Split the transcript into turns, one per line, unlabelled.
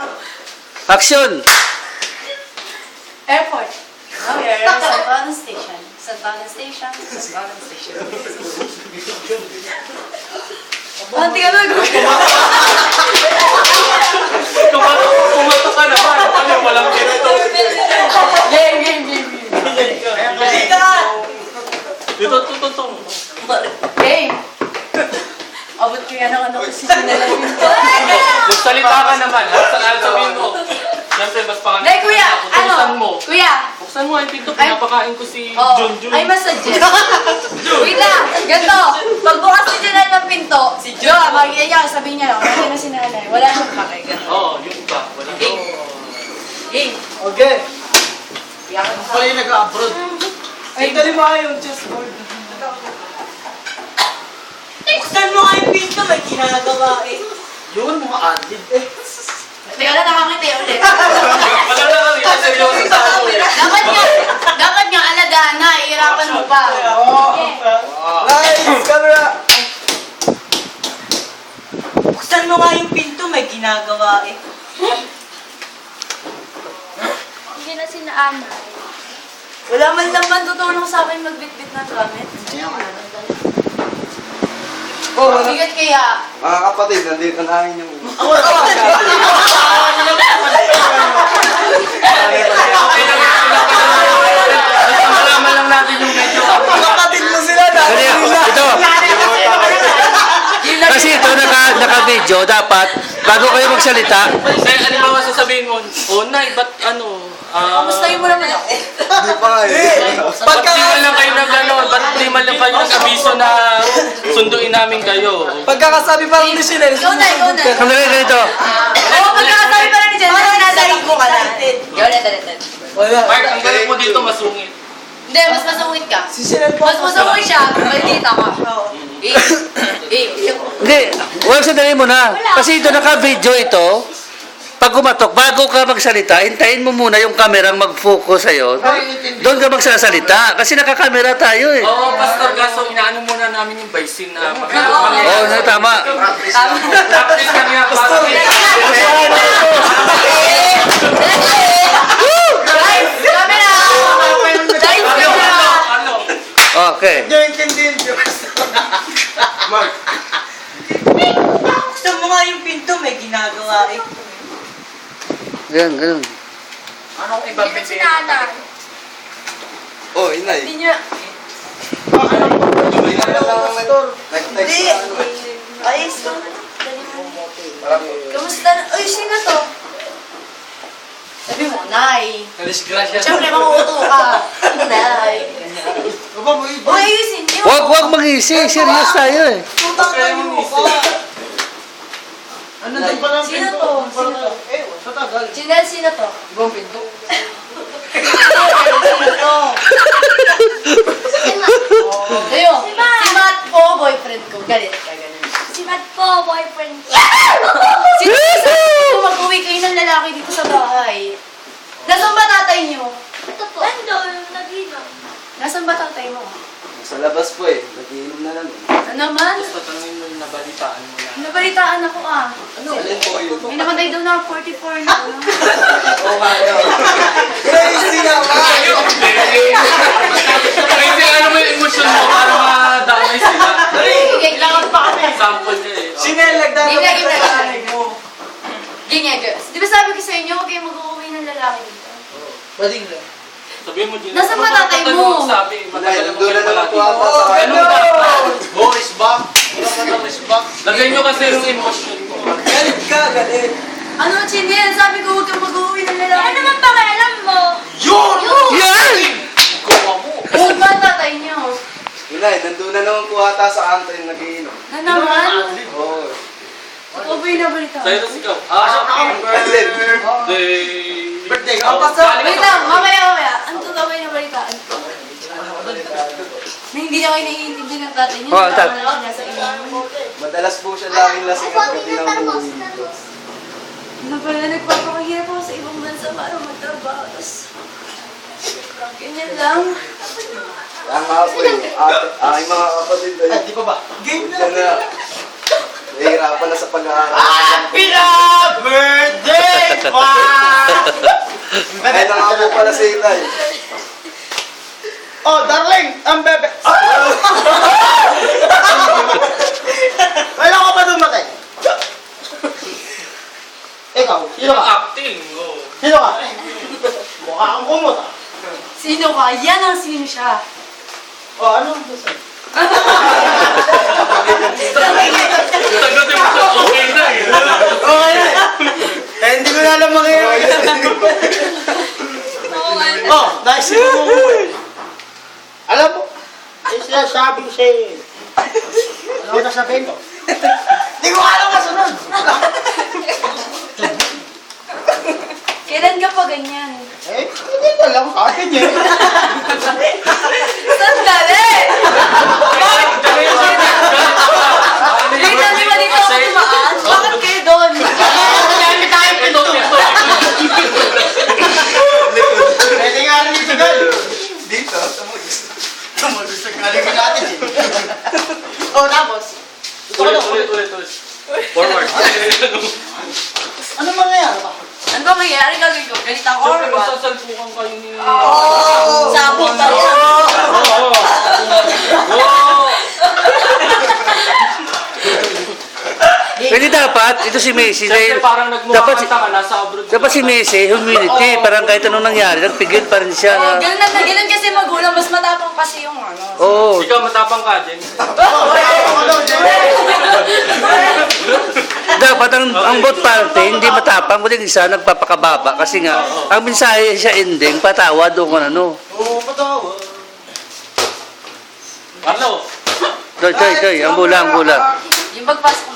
Action!
Airport. Now we are at San Juan Station. San Juan Station. San Juan Station. Anti ka na,
Pumato ka naman. Ano, walang ganito.
Game, game, game, game.
Dito, dito, dito.
Game. Abot ko yan ang ano kasi sinalang yun.
Magsalita ka naman. ha? Sa ano sabihin mo. Siyempre, mas pangalan.
Dahil kuya,
Buksan
ano?
mo.
Kuya,
Buksan mo ang pinto.
Ay-
Pinapakain ko si
Oh,
Jun Jun.
ay masuggest. Wait lang, ganito. Pagbukas ni Janelle ng pinto, si John, makikita niya, sabihin niya, okay na si nanay. Wala siyang ganun.
Oo, yun ba? Wala.
Game. Game.
Okay. Ako yung nag-abroad. Ay, dali mo yung chessboard.
Buksan mo nga yung may ginagawa eh.
Yun, mga adlib eh.
Teka lang, nakangiti ulit.
Wala na kami. Seryoso sa ano eh.
dapat nga, dapat nga alagaan na, ihirapan mo pa.
Oo. Nice! Camera!
Buksan mo nga yung pinto, may ginagawa eh.
Hindi na sinaanay.
Wala man lang man tutulong sa akin magbitbit ng gamit.
Oh, wala.
Bigat kaya.
Mga kapatid, nandito na yung...
Basta malaman lang natin yung medyo.
Kapatid mo sila na.
Dali, ito. Kasi ito naka, naka-video, dapat, bago kayo magsalita,
Eh, halimbawa sasabihin mo, oh, Nay, ba't ano? Ah,
Kamustahin mo naman ako.
Hindi pa nga eh.
Ba't di man lang kayo nag ano, ba't di man lang kayo nag-abiso na sunduin namin kayo?
Pagkakasabi pa rin ni Chanel.
Ikaw na, ikaw na.
sandali ganito.
Oo, pagkakasabi pa rin ni
Parang
sinasali ko ka na. Ikaw na, dali, dali.
Wala.
Mark, ang galing mo dito masungit.
Hindi, mas masungit ka.
Si Chanel pa.
Mas masungit siya, maldita ka. Eh, eh,
Hindi, huwag sandali mo na. Kasi ito naka-video ito. Pag kumatok, bago ka magsalita, hintayin mo muna yung kamerang mag-focus sa'yo. Doon ka magsasalita. Kasi nakakamera tayo eh.
Oo, Pastor Gaso, inaano muna namin yung baisin na
Oo,
Oo, oh, tama.
Tama.
Practice kami nga
camera!
Ano?
Okay.
Buksan mo nga yung pinto, may ginagawa eh.
Ganun, ganun.
Anong
Hindi na sinaanay.
oh, inay.
Hindi niya...
Hindi na na.
Ayos ko.
Kamusta na? Uy, sino to? Sabi mo, Nay.
Nadisgrasya.
Siyempre, makukuto ka. Nay.
Baba mo iba.
Uy, ayusin niyo.
Huwag, huwag mag-isi. Serious tayo eh.
Tutang tayo mo pa. Ano din pa lang
Sino
pinto?
to? Sino to?
Eh, sa tagal.
Janelle, sino to?
Ibang pinto.
Sino to? Kayo, si Matt po, boyfriend ko. Galit ka, ganun.
Si Matt po, boyfriend ko.
Sino ko mag-uwi kayo ng lalaki dito sa bahay? Nasaan ba tatay niyo?
Ito po. Nandun, nag-inom.
Nasaan ba tatay mo?
Sa labas po eh. Nagiinom na lang eh.
Ano naman?
Basta tanongin mo yung nabalitaan mo.
Nabalitaan ako ah.
Ano? Alin po yun?
May namatay daw na 44 na. ano?
Oo nga yun. Crazy naman!
Kasi ano mo yung emosyon mo para madamay sila.
Kailangan pa kami.
Example niya eh.
Chanel, nagdadala
Game na, game na,
sa nanay mo.
Ganyan, girls. Di ba sabi ko sa inyo, huwag kayong mag-uwi ng lalaki dito?
Bading na.
Sabihin mo din.
Nasaan ba tatay mo?
Sabi, matagal mo kayo
na
palagi.
ata sa
Oh,
ano.
ano?
Oh, is back. Wala is back.
Yung emosyon mo.
Galit ka, galit.
Ano, Chinel? Sabi ko, huwag kang mag-uwi ng lalaki.
Ano naman pakialam mo?
Yun!
Yan!
Kuha mo.
Saan ba tatay niyo?
Inay, nandun na naman po ata sa antay nagiinom.
Na naman?
Oo.
Ikaw ba yung nabalita?
Sa'yo na sigaw. Happy birthday.
Birthday. Ang pasok.
Wait lang, mamaya, mamaya. Ano ba yung nabalitaan? Na hindi na kayo naiintindi ng tatay niyo.
Oh, ang tat-
Nagkakaroon na sa inyo.
Madalas po siya laging lasing at pati na umuwi.
Ano pala, nagpapakahirap ako sa ibang bansa para magtrabaho. Tapos, ganyan lang.
Ang nga po eh. At, aking mga kapatid ay.
Di pa ba? Game na.
Na. Nahihirapan na sa pag-aaral.
Happy birthday, ma!
Ay, nakako pala si Itay.
Oh, darling! Ang bebe! Kailan ko ba dumatay? Ikaw, sino ka?
Acting.
Sino ka? Mukha kang kumot ah.
Sino ka? Yan ang sino siya.
Oh, ano?
Sagutin mo siya, okay na eh.
Okay na eh. Eh, hindi ko na alam mangyayari. Oh, naisip mo mo. Alam mo, eh sinasabi ko sa'yo eh. Ano ko nasabihin ko? Hindi ko alam
ka pa ganyan?
Eh, hindi ko alam sa akin eh.
Sandali! Wait, lang, di ba dito ako tumaan? Bakit kayo doon?
Kami tayo pito, pito.
Pwede nga rin dito gal.
Dito, mga
Tumulong sa galing natin eh. Oh, tapos?
Ulit, ulit, ulit. Forward.
Ano mangyayari ba?
Ano ba mangyayari gagawin ko? Ganit ako or
Siyempre,
what?
masasalpukan kayo ni...
Sabot tayo.
Oo. Oo.
Pwede dapat, ito si Messi.
Siyempre, parang
dapat,
kang tanga, nasa abroad.
dapat si Messi, humility. Parang kahit anong nangyari, nagpigil pa rin siya.
Oh,
Na,
ganun na, ganun kasi magulang, mas matapang kasi yung ano.
Oo.
Ikaw, matapang ka din.
Dapat ang, ang both party, hindi matapang, kundi isa nagpapakababa. Kasi nga, ang mensahe siya ending, patawad o kung ano.
Oo, patawa.
Ano?
Choy, choy, choy, ang bula, ang bula.
Yung pagpasok